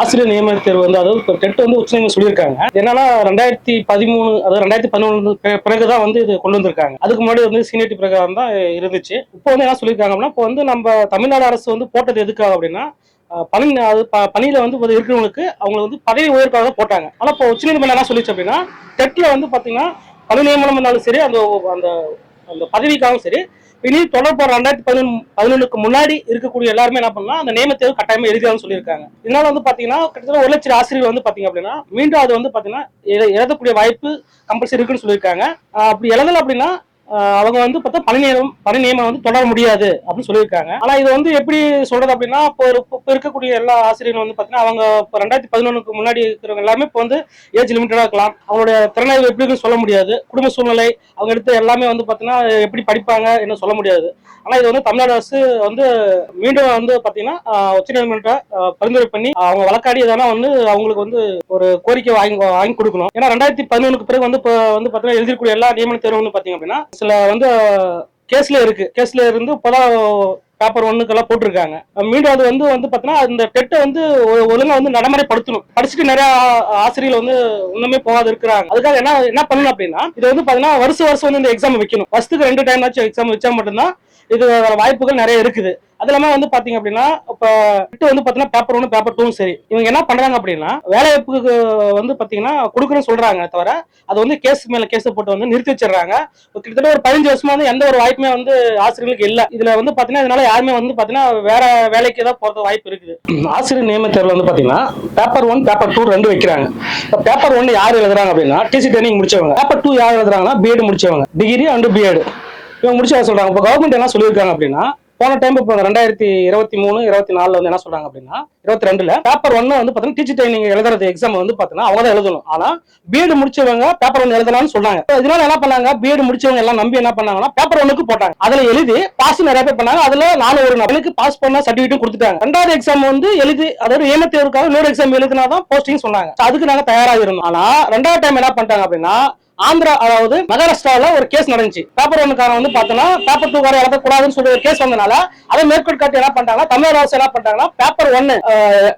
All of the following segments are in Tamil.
ஆசிரியர் நியமன தேர்வு வந்து அதாவது இப்போ டெட் வந்து உச்சநீதிமன்றம் சொல்லியிருக்காங்க. என்னன்னா ரெண்டாயிரத்தி பதிமூணு அதாவது ரெண்டாயிரத்தி பதினொன்று பிறகுதான் வந்து இது கொண்டு வந்திருக்காங்க. அதுக்கு முன்னாடி வந்து சீனியர்டி பிரகாரம் தான் இருந்துச்சு. இப்போ வந்து என்ன சொல்லியிருக்காங்க அப்படின்னா இப்போ வந்து நம்ம தமிழ்நாடு அரசு வந்து போட்டது எதுக்காக அப்படின்னா பணி அது ப- பணியில வந்து இருக்கிறவங்களுக்கு அவங்க வந்து பதவி உயர்வுக்காக தான் போட்டாங்க. ஆனா இப்போ உச்சநீதிமன்றம் என்ன சொல்லிச்சு அப்படின்னா டெட்ல வந்து பாத்தீங்கன்னா பணி நியமனம் இருந்தாலும் சரி அந்த அந்த அந்த பதவிக்காகவும் சரி இனி தொடர்பு ரெண்டாயிரத்தி பதினொன்று பதினொன்றுக்கு முன்னாடி இருக்கக்கூடிய எல்லாருமே என்ன பண்ணலாம் அந்த நியமன தேர்வு கட்டாயமா எழுதியான்னு சொல்லியிருக்காங்க. இதனால வந்து பாத்தீங்கன்னா கிட்டத்தட்ட ஒரு லட்சம் ஆசிரியர் வந்து பாத்தீங்க அப்படின்னா மீண்டும் அது வந்து பாத்தீங்கன்னா எழுதக்கூடிய வாய்ப்பு கம்பல்சரி இருக்குன்னு சொல்லியிருக்காங்க. அப்படி எழுதல அப்படின்னா அவங்க வந்து பார்த்தா பணி நியமனம் பணி நியமனம் வந்து தொடர முடியாது அப்படின்னு சொல்லியிருக்காங்க. ஆனா இது வந்து எப்படி சொல்றது அப்படின்னா இப்போ ஒரு- இப்போ இருக்கக்கூடிய எல்லா ஆசிரியர்களும் வந்து பார்த்தீங்கன்னா அவங்க இப்போ ரெண்டாயிரத்தி பதினொன்றுக்கு முன்னாடி இருக்கிறவங்க எல்லாமே இப்போ வந்து ஏஜ் லிமிட்டடாக இருக்கலாம். அவங்களுடைய திறனாய்வு எப்படி இருக்குன்னு சொல்ல முடியாது. குடும்ப சூழ்நிலை அவங்க எடுத்து எல்லாமே வந்து பார்த்தீங்கன்னா எப்படி படிப்பாங்க என்ன சொல்ல முடியாது. ஆனா இது வந்து தமிழ்நாடு அரசு வந்து மீண்டும் வந்து பார்த்தீங்கன்னா உச்ச நீதிமன்ற பரிந்துரை பண்ணி அவங்க வழக்காடி எதனா வந்து அவங்களுக்கு வந்து ஒரு கோரிக்கை வாங்கி வாங்கி கொடுக்கணும். ஏன்னா ரெண்டாயிரத்தி பதினொன்றுக்கு பிறகு வந்து இப்போ வந்து பார்த்தீங்கன்னா எழுதிக்கூடிய எல்லா நியமன தேர்வு வந்து பார்த்தீங்க அப்படின்னா சில வந்து கேஸ்ல இருக்கு. கேஸ்ல இருந்து இப்போதான் பேப்பர் ஒன்றுக்கெல்லாம் போட்டிருக்காங்க. மீண்டும் அது வந்து வந்து பார்த்தீங்கன்னா அந்த டெட்டை வந்து ஒழுங்காக ஒழுங்கா வந்து நடைமுறைப்படுத்தணும். படிச்சுட்டு நிறைய ஆசிரியர்கள் வந்து ஒன்றுமே போகாது இருக்கிறாங்க. அதுக்காக என்ன என்ன பண்ணணும் அப்படின்னா இது வந்து பார்த்தீங்கன்னா வருஷம் வருஷம் வந்து இந்த எக்ஸாம் வைக்கணும். ஃபர்ஸ்ட்டுக்கு ரெண்டு டைம் ஆச்சும் எக்ஸாம் வச்சா மட்டும்தான் இது வாய்ப்புகள் நிறைய இருக்குது. அது இல்லாம வந்து பாத்தீங்க அப்படின்னா இப்ப விட்டு வந்து பாத்தீங்கன்னா பேப்பர் ஒன்று பேப்பர் டூவும் சரி. இவங்க என்ன பண்றாங்க அப்படின்னா வேலை வாய்ப்புக்கு வந்து பாத்தீங்கன்னா கொடுக்குறேன்னு சொல்றாங்க தவிர அது வந்து கேஸ் மேல கேஸ் போட்டு வந்து நிறுத்தி வச்சிடுறாங்க. கிட்டத்தட்ட ஒரு பதினஞ்சு வருஷமா வந்து எந்த ஒரு வாய்ப்புமே வந்து ஆசிரியர்களுக்கு இல்ல. இதுல வந்து பாத்தீங்கன்னா இதனால யாருமே வந்து பாத்தீங்கன்னா வேற வேலைக்கு தான் போறது வாய்ப்பு இருக்குது. ஆசிரியர் நியமன வந்து பாத்தீங்கன்னா பேப்பர் ஒன் பேப்பர் டூ ரெண்டு வைக்கிறாங்க. பேப்பர் ஒன் யார் எழுதுறாங்க அப்படின்னா டிசி ட்ரைனிங் முடிச்சவங்க. பேப்பர் டூ யார் எழுதுறாங்கன்னா பிஎட் முடிச்சவங்க. டிகிரி அண்ட் பிஎட் இவங்க முடிச்சு சொல்றாங்க. இப்போ கவர்மெண்ட் என்ன சொல்லியிருக்காங்க அப்படின்னா போன டைம் இப்போ ரெண்டாயிரத்தி இருபத்தி மூணு இருபத்தி நாலுல வந்து என்ன சொல்றாங்க அப்படின்னா இருபத்தி ரெண்டுல பேப்பர் ஒன்னு வந்து பாத்தீங்கன்னா டீச்சர் ட்ரைனிங் எழுதுறது எக்ஸாம் வந்து பாத்தீங்கன்னா அவங்க தான் எழுதணும். ஆனா பிஎட் முடிச்சவங்க பேப்பர் ஒன்று எழுதலாம்னு சொன்னாங்க. இதனால என்ன பண்ணாங்க? பிஎட் முடிச்சவங்க எல்லாம் நம்பி என்ன பண்ணாங்கன்னா பேப்பர் ஒன்னுக்கு போட்டாங்க. அதுல எழுதி பாஸ் நிறைய பேர் பண்ணாங்க. அதுல நாலு ஒரு நபருக்கு பாஸ் பண்ண சர்டிஃபிகேட்டும் கொடுத்துட்டாங்க. ரெண்டாவது எக்ஸாம் வந்து எழுதி அதாவது ஏம தேர்வுக்காக இன்னொரு எக்ஸாம் எழுதினா தான் போஸ்டிங் சொன்னாங்க அதுக்கு நாங்க தயாராக இருந்தோம். ஆனா ரெண்டாவது டைம் என்ன பண்ணிட்டாங்க அப்படின்னா ஆந்திரா அதாவது மகாராஷ்டிரால ஒரு கேஸ் நடந்துச்சு. பேப்பர் ஒன்னுக்காரன் வந்து பார்த்தோன்னா பேப்பர் டூ கார இறக்கக்கூடாதுன்னு சொல்லி ஒரு கேஸ் வந்தனால அதை மேற்கொள் காட்டி என்ன பண்றாங்க தமிழக அரசு என்ன பண்றாங்கன்னா பேப்பர் ஒன்னு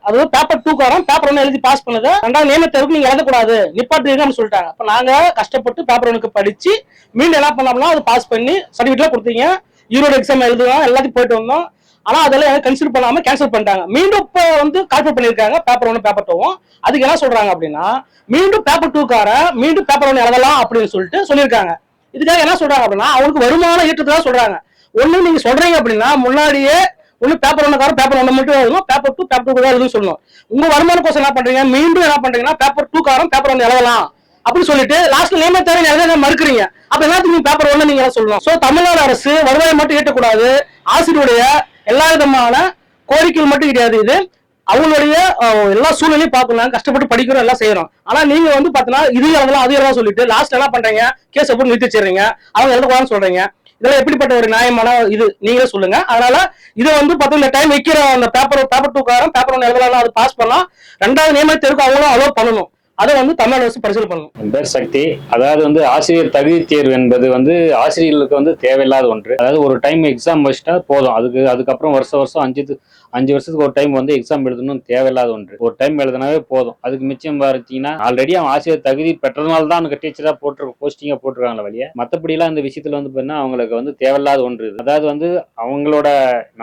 அதாவது பேப்பர் டூ காரம் பேப்பர் ஒன்னு எழுதி பாஸ் பண்ணுது ரெண்டாவது நியமன தேர்வுக்கு நீங்க எழுதக்கூடாது நிப்பாட்டுங்கன்னு சொல்லிட்டாங்க. அப்ப நாங்க கஷ்டப்பட்டு பேப்பர் ஒன்னுக்கு படிச்சு மீண்டும் என்ன பண்ணோம்னா அது பாஸ் பண்ணி சர்டிஃபிகேட்லாம் கொடுத்தீங்க. ஈரோடு எக்ஸாம் எழுதுவோம் எல்லாத்தையும் போயிட்டு வந்தோம். ஆனா அதெல்லாம் கன்சிடர் பண்ணாம கேன்சல் பண்ணிட்டாங்க. மீண்டும் இப்போ வந்து கால்ஃபர் பண்ணியிருக்காங்க. பேப்பர் ஒன்று பேப்பர் டூவும் அதுக்கு என்ன சொல்றாங்க அப்படின்னா மீண்டும் பேப்பர் டூக்கார மீண்டும் பேப்பர் ஒன்று எழுதலாம் அப்படின்னு சொல்லிட்டு சொல்லியிருக்காங்க. இதுக்காக என்ன சொல்றாங்க அப்படின்னா அவங்களுக்கு வருமானம் ஈட்டுறதா சொல்றாங்க. ஒண்ணு நீங்க சொல்றீங்க அப்படின்னா முன்னாடியே ஒண்ணு பேப்பர் ஒன்று காரம் பேப்பர் ஒன்று மட்டும் எழுதணும் பேப்பர் டூ பேப்பர் டூ தான் எழுதுன்னு சொல்லணும். உங்க வருமானம் கோசம் என்ன பண்றீங்க? மீண்டும் என்ன பண்றீங்கன்னா பேப்பர் டூ காரம் பேப்பர் ஒன்று எழுதலாம் அப்படின்னு சொல்லிட்டு லாஸ்ட்ல நேம தேவை எழுத மறுக்கிறீங்க? அப்ப எல்லாத்துக்கும் பேப்பர் ஒண்ணு நீங்க சொல்லணும்? சோ தமிழ்நாடு அரசு வருவாயை மட்டும் ஈட்டக்கூடாது. ஆசிரியருடைய எல்லா விதமான கோரிக்கைகள் மட்டும் கிடையாது இது. அவங்களுடைய எல்லா சூழ்நிலையும் பார்க்கணும். கஷ்டப்பட்டு படிக்கிறோம் எல்லாம் செய்யறோம். ஆனா நீங்க வந்து பாத்தீங்கன்னா இது எழுதலாம் அது எழுதலாம் சொல்லிட்டு லாஸ்ட் என்ன பண்றீங்க? கேஸ் எப்படி நிறுத்தி வச்சிடுறீங்க. அவங்க எழுதக்கூடாதுன்னு சொல்றீங்க. இதெல்லாம் எப்படிப்பட்ட ஒரு நியாயமான இது? நீங்களே சொல்லுங்க. அதனால இதை வந்து பார்த்தா இந்த டைம் வைக்கிற அந்த பேப்பர் பேப்பர் டூக்காரன் பேப்பர் ஒன்று எழுதலாம் அது பாஸ் பண்ணலாம் ரெண்டாவது நியமனத்தை இருக்கும் அவங்களும் அலோவ் பண்ணணும். அதை வந்து தமிழ்நாடு அரசு பரிசீலனை பண்ணணும். பேர் சக்தி அதாவது வந்து ஆசிரியர் தகுதி தேர்வு என்பது வந்து ஆசிரியர்களுக்கு வந்து தேவையில்லாத ஒன்று. அதாவது ஒரு டைம் எக்ஸாம் வச்சுட்டா போதும். அதுக்கு அதுக்கப்புறம் வருஷம் வருஷம் அஞ்சு அஞ்சு வருஷத்துக்கு ஒரு டைம் வந்து எக்ஸாம் எழுதணும் தேவையில்லாத ஒன்று. ஒரு டைம் எழுதினாவே போதும். அதுக்கு மிச்சம் பார்த்தீங்கன்னா ஆல்ரெடி அவன் ஆசிரியர் தகுதி பெற்றதுனால தான் அவனுக்கு டீச்சராக போட்டு போஸ்டிங்காக போட்டிருக்காங்களே வழியே. மற்றபடிலாம் இந்த விஷயத்தில் வந்து பார்த்தீங்கன்னா அவங்களுக்கு வந்து தேவையில்லாத ஒன்று அதாவது வந்து அவங்களோட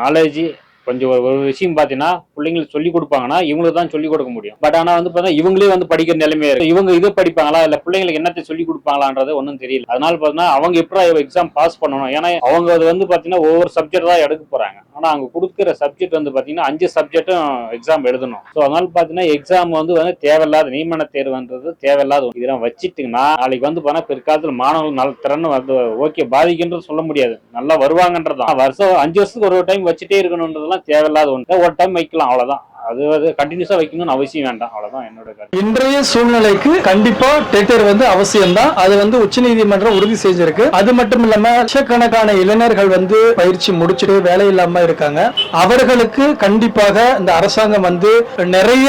நாலேஜ் கொஞ்சம் ஒரு விஷயம் பார்த்தீங்கன்னா பிள்ளைங்களுக்கு சொல்லி கொடுப்பாங்கன்னா இவங்களுக்கு தான் சொல்லி கொடுக்க முடியும். பட் ஆனால் வந்து பார்த்தா இவங்களே வந்து படிக்கிற நிலைமையா இருக்கு. இவங்க இதை படிப்பாங்களா இல்லை பிள்ளைங்களுக்கு என்னத்தை சொல்லி கொடுப்பாங்களான்றது ஒன்றும் தெரியல. அதனால பார்த்தீங்கன்னா அவங்க எப்படி எக்ஸாம் பாஸ் பண்ணணும்? ஏன்னா அவங்க அது வந்து பார்த்தீங்கன்னா ஒவ்வொரு சப்ஜெக்ட் தான் எடுக்க போறாங்க. ஆனால் அவங்க கொடுக்குற சப்ஜெக்ட் வந்து பார்த்தீங்கன்னா அஞ்சு சப்ஜெக்ட்டும் எக்ஸாம் எழுதணும். ஸோ அதனால பார்த்தீங்கன்னா எக்ஸாம் வந்து வந்து தேவையில்லாத நியமன தேர்வுன்றது தேவையில்லாத இதெல்லாம் வச்சுட்டுங்கன்னா நாளைக்கு வந்து பார்த்தா பிற்காலத்தில் மாணவர்கள் நல்ல திறன் வந்து ஓகே பாதிக்கின்றது சொல்ல முடியாது. நல்லா வருவாங்கன்றது தான் வருஷம் அஞ்சு வருஷத்துக்கு ஒரு டைம் வச்சுட்டே இருக்கணுன்றதெல்லாம் தேவையில்லாத ஒன்று ஒரு டைம் வைக்கலாம் அவ்வளவுதான். அது அது கண்டினியூஸா வைக்கணும்னு அவசியம் வேண்டாம். அவ்வளவுதான் என்னோட கருத்து. இன்றைய சூழ்நிலைக்கு கண்டிப்பா டெட்டர் வந்து அவசியம்தான். அது வந்து உச்சநீதிமன்றம் உறுதி செஞ்சிருக்கு. அது மட்டும் இல்லாம லட்சக்கணக்கான இளைஞர்கள் வந்து பயிற்சி முடிச்சுட்டு வேலை இல்லாம இருக்காங்க. அவர்களுக்கு கண்டிப்பாக இந்த அரசாங்கம் வந்து நிறைய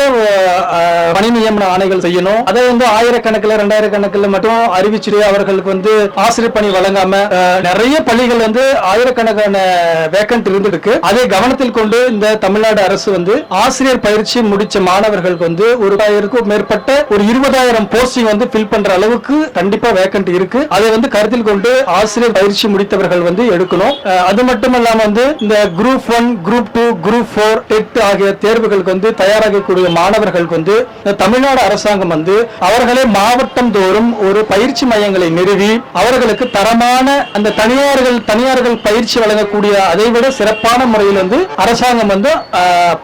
பணி நியமன ஆணைகள் செய்யணும். அதை வந்து ஆயிரக்கணக்கில் ரெண்டாயிரக்கணக்கில் மட்டும் அறிவிச்சுட்டு அவர்களுக்கு வந்து ஆசிரியர் பணி வழங்காம நிறைய பள்ளிகள் வந்து ஆயிரக்கணக்கான வேக்கன்ட் இருந்திருக்கு. அதை கவனத்தில் கொண்டு இந்த தமிழ்நாடு அரசு வந்து ஆசிரியர் ஆசிரியர் பயிற்சி முடிச்ச மாணவர்களுக்கு வந்து ஒரு ஆயிரக்கும் மேற்பட்ட ஒரு இருபதாயிரம் போஸ்டிங் வந்து ஃபில் பண்ற அளவுக்கு கண்டிப்பா வேக்கண்ட் இருக்கு. அதை வந்து கருத்தில் கொண்டு ஆசிரியர் பயிற்சி முடித்தவர்கள் வந்து எடுக்கணும். அது மட்டும் இல்லாம வந்து இந்த group one group two group four TET ஆகிய தேர்வுகளுக்கு வந்து தயாராகக்கூடிய மாணவர்களுக்கு வந்து தமிழ்நாடு அரசாங்கம் வந்து அவர்களே மாவட்டம் தோறும் ஒரு பயிற்சி மையங்களை நிறுவி அவர்களுக்கு தரமான அந்த தனியார்கள் தனியார்கள் பயிற்சி வழங்கக்கூடிய அதை விட சிறப்பான முறையில் வந்து அரசாங்கம் வந்து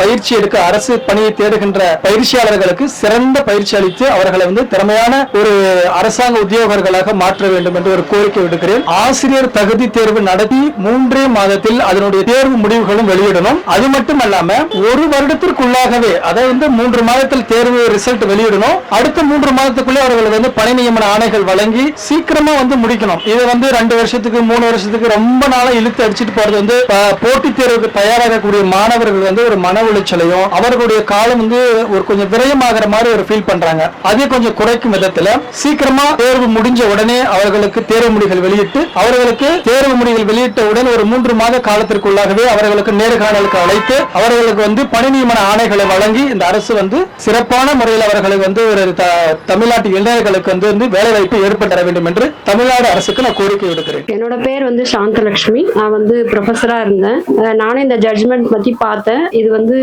பயிற்சி எடுக்க அரசு பணியை தேடுகின்ற பயிற்சியாளர்களுக்கு சிறந்த பயிற்சி அளித்து அவர்களை வந்து திறமையான ஒரு அரசாங்க உத்தியோகர்களாக மாற்ற வேண்டும் என்று ஒரு கோரிக்கை விடுக்கிறேன். ஆசிரியர் தகுதி தேர்வு நடத்தி மூன்றே மாதத்தில் அதனுடைய தேர்வு முடிவுகளும் வெளியிடணும். அது மட்டும் அல்லாம ஒரு வருடத்திற்குள்ளாகவே அதை வந்து மூன்று மாதத்தில் தேர்வு ரிசல்ட் வெளியிடணும். அடுத்த மூன்று மாதத்துக்குள்ளே அவர்களுக்கு வந்து பணி நியமன ஆணைகள் வழங்கி சீக்கிரமா வந்து முடிக்கணும். இது வந்து ரெண்டு வருஷத்துக்கு மூணு வருஷத்துக்கு ரொம்ப நாளா இழுத்து அடிச்சிட்டு போறது வந்து போட்டித் தேர்வுக்கு தயாராகக்கூடிய மாணவர்கள் வந்து ஒரு மன உளைச்சலையும் அவர்களுடைய காலம் வந்து ஒரு கொஞ்சம் விரயமாகிற மாதிரி ஒரு ஃபீல் பண்றாங்க. அதை கொஞ்சம் குறைக்கும் விதத்துல சீக்கிரமா தேர்வு முடிஞ்ச உடனே அவர்களுக்கு தேர்வு முடிகள் வெளியிட்டு அவர்களுக்கு தேர்வு முடிகள் வெளியிட்ட உடன் ஒரு மூன்று மாத காலத்திற்குள்ளாகவே அவர்களுக்கு நேர்காணலுக்கு அழைத்து அவர்களுக்கு வந்து பணி நியமன ஆணைகளை வழங்கி இந்த அரசு வந்து சிறப்பான முறையில் அவர்களுக்கு வந்து ஒரு த- தமிழ்நாட்டு இளைஞர்களுக்கு வந்து வந்து வேலை வாய்ப்பு ஏற்படுத்த வேண்டும் என்று தமிழ்நாடு அரசுக்கு நான் கோரிக்கை விடுக்கிறேன். என்னோட பேர் வந்து சாந்தலட்சுமி. நான் வந்து ப்ரொஃபஸரா இருந்தேன். நானே இந்த ஜட்ஜ்மெண்ட் பற்றி பார்த்தேன். இது வந்து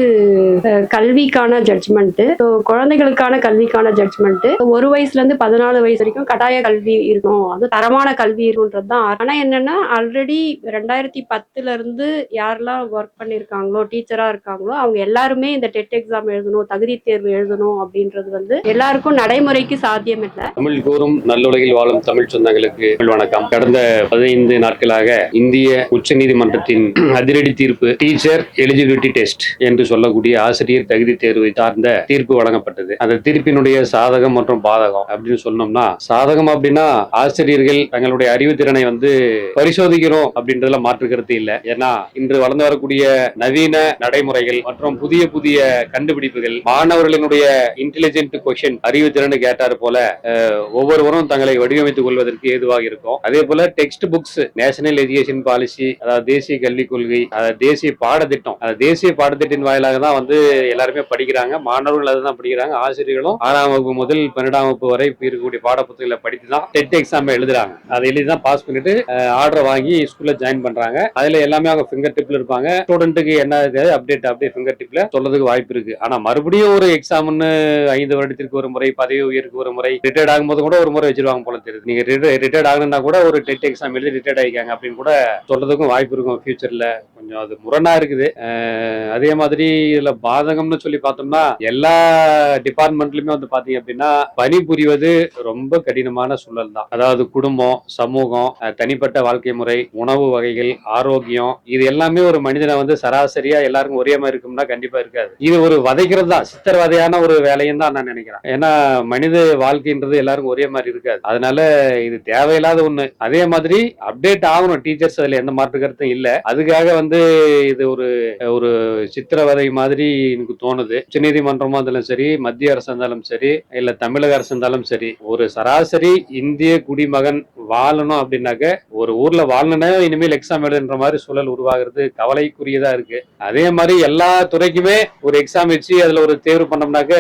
கல்விக்கான ஜட்ஜ்மெண்ட்டு ஸோ குழந்தைகளுக்கான கல்விக்கான ஜட்ஜ்மெண்ட்டு ஒரு வயசுலேருந்து பதினாலு வயசு வரைக்கும் கட்டாய கல்வி இருக்கணும். அது தரமான கல்வி இருக்குன்றது தான். ஆனால் என்னென்னா ஆல்ரெடி ரெண்டாயிரத்தி பத்துலேருந்து யாரெல்லாம் ஒர்க் பண்ணியிருக்காங்களோ டீச்சராக இருக்காங்களோ அவங்க எல்லாருமே இந்த டெட் எக்ஸாம் எழுதணும் தகுதி தேர்வு எழுதணும் அப்படின்றது வந்து எல்லாருக்கும் நடைமுறைக்கு சாத்தியம் இல்லை. தமிழ் கூறும் நல்லுலகில் வாழும் தமிழ் சொந்தங்களுக்கு வணக்கம். கடந்த பதினைந்து நாட்களாக இந்திய உச்சநீதிமன்றத்தின் அதிரடி தீர்ப்பு டீச்சர் எலிஜிபிலிட்டி டெஸ்ட் என்று சொல்லக்கூடிய ஆசிரியர் தகுதி தேர்வை சார்ந்த தீர்ப்பு வழங்கப்பட்டது. அந்த தீர்ப்பினுடைய சாதகம் மற்றும் பாதகம் அப்படின்னு சொன்னோம்னா சாதகம் அப்படின்னா ஆசிரியர்கள் தங்களுடைய அறிவுத்திறனை வந்து பரிசோதிக்கிறோம் அப்படின்றதுல மாற்று கருத்து இல்லை. ஏன்னா இன்று வளர்ந்து வரக்கூடிய நவீன நடைமுறைகள் மற்றும் புதிய புதிய கண்டுபிடிப்புகள் மாணவர்களினுடைய இன்டெலிஜென்ட் கொஷின் அறிவுத்திறன் கேட்டார் போல ஒவ்வொருவரும் தங்களை வடிவமைத்துக் கொள்வதற்கு ஏதுவாக இருக்கும். அதே போல text books national education policy அதாவது தேசிய கல்விக் கொள்கை அதாவது தேசிய பாடத்திட்டம் அந்த தேசிய பாடத்திட்டத்தின் வாயிலாக தான் வந்து எல்லாருமே படிக்கிறாங்க. மாணவர்கள் அதுதான் படிக்கிறாங்க. ஆசிரியர்களும் ஆறாம் வகுப்பு முதல் பன்னெண்டாம் வகுப்பு வரை இருக்கக்கூடிய பாடப்புத்தகங்களை படித்து தான் டெட் எக்ஸாம் எழுதுறாங்க. அதை எழுதி தான் பாஸ் பண்ணிட்டு ஆர்டர் வாங்கி ஸ்கூல்ல ஜாயின் பண்றாங்க. அதுல எல்லாமே அவங்க ஃபிங்கர் டிப்ல இருப்பாங்க. ஸ்டூடெண்ட்டுக்கு என்ன அப்டேட் அப்படியே ஃபிங்கர் டிப்ல சொல்றதுக்கு வாய்ப்பு இருக்கு. ஆனா மறுபடியும் ஒரு எக்ஸாம்னு ஐந்து வருடத்திற்கு ஒரு முறை பதவி உயர்வுக்கு ஒரு முறை ரிட்டையர்ட் ஆகும்போது கூட ஒரு முறை வச்சிருவாங்க போல தெரியுது. நீங்க ரிட்டையர்ட் ஆகணும்னா கூட ஒரு டெட் எக்ஸாம் எழுதி ரிட்டையர்ட் ஆகிக்காங்க அப்படின்னு கூட சொல்றதுக்கும் வாய்ப்பு இருக்கும் ஃபியூச்சர்ல கொஞ்சம் அது முரணா இருக்குது. அதே மாதிரி இதுல பாதகம்னு சொல்லி பார்த்தோம்னா எல்லா டிபார்ட்மெண்ட்லயுமே வந்து பாத்தீங்க அப்படின்னா பணிபுரிவது ரொம்ப கடினமான சூழல் தான் அதாவது குடும்பம் சமூகம் தனிப்பட்ட வாழ்க்கை முறை உணவு வகைகள் ஆரோக்கியம் இது எல்லாமே ஒரு மனிதனை வந்து சராசரியா எல்லாருக்கும் ஒரே மாதிரி இருக்கும்னா கண்டிப்பா இருக்காது. இது ஒரு வதைக்கிறது தான் சித்திரவதையான ஒரு வேலையும் தான் நான் நினைக்கிறேன். ஏன்னா மனித வாழ்க்கைன்றது எல்லாருக்கும் ஒரே மாதிரி இருக்காது. அதனால இது தேவையில்லாத ஒண்ணு. அதே மாதிரி அப்டேட் ஆகணும். டீச்சர்ஸ் அதுல எந்த மாற்று கருத்தும் இல்ல. அதுக்காக வந்து இது ஒரு ஒரு சித்திரவதை மாதிரி எனக்கு தோணுது. உச்சநீதிமன்றமா இருந்தாலும் சரி மத்திய அரசு இருந்தாலும் சரி இல்ல தமிழக அரசு இருந்தாலும் சரி ஒரு சராசரி இந்திய குடிமகன் வாழணும் அப்படின்னாக்க ஒரு ஊர்ல வாழணும்னா இனிமேல் எக்ஸாம் எழுதுன்ற மாதிரி சூழல் உருவாகிறது. கவலைக்குரியதா இருக்கு. அதே மாதிரி எல்லா துறைக்குமே ஒரு எக்ஸாம் வச்சு அதுல ஒரு தேர்வு பண்ணோம்னாக்க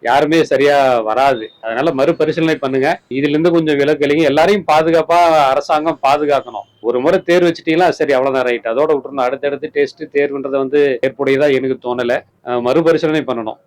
யாருமே சரியா வராது. அதனால மறுபரிசீலனை பண்ணுங்க. இதுல இருந்து கொஞ்சம் இல்லைங்க எல்லாரையும் பாதுகாப்பா அரசாங்கம் பாதுகாக்கணும். ஒரு முறை தேர்வு வச்சுட்டீங்களா? சரி அவ்வளவுதான் ரைட் அதோட விட்டுருந்தோம் அடுத்தடுத்து டெஸ்ட் தேர்வுன்றதை வந்து ஏற்புடையதா எனக்கு தோணல. மறுபரிசீலனை பண்ணணும்.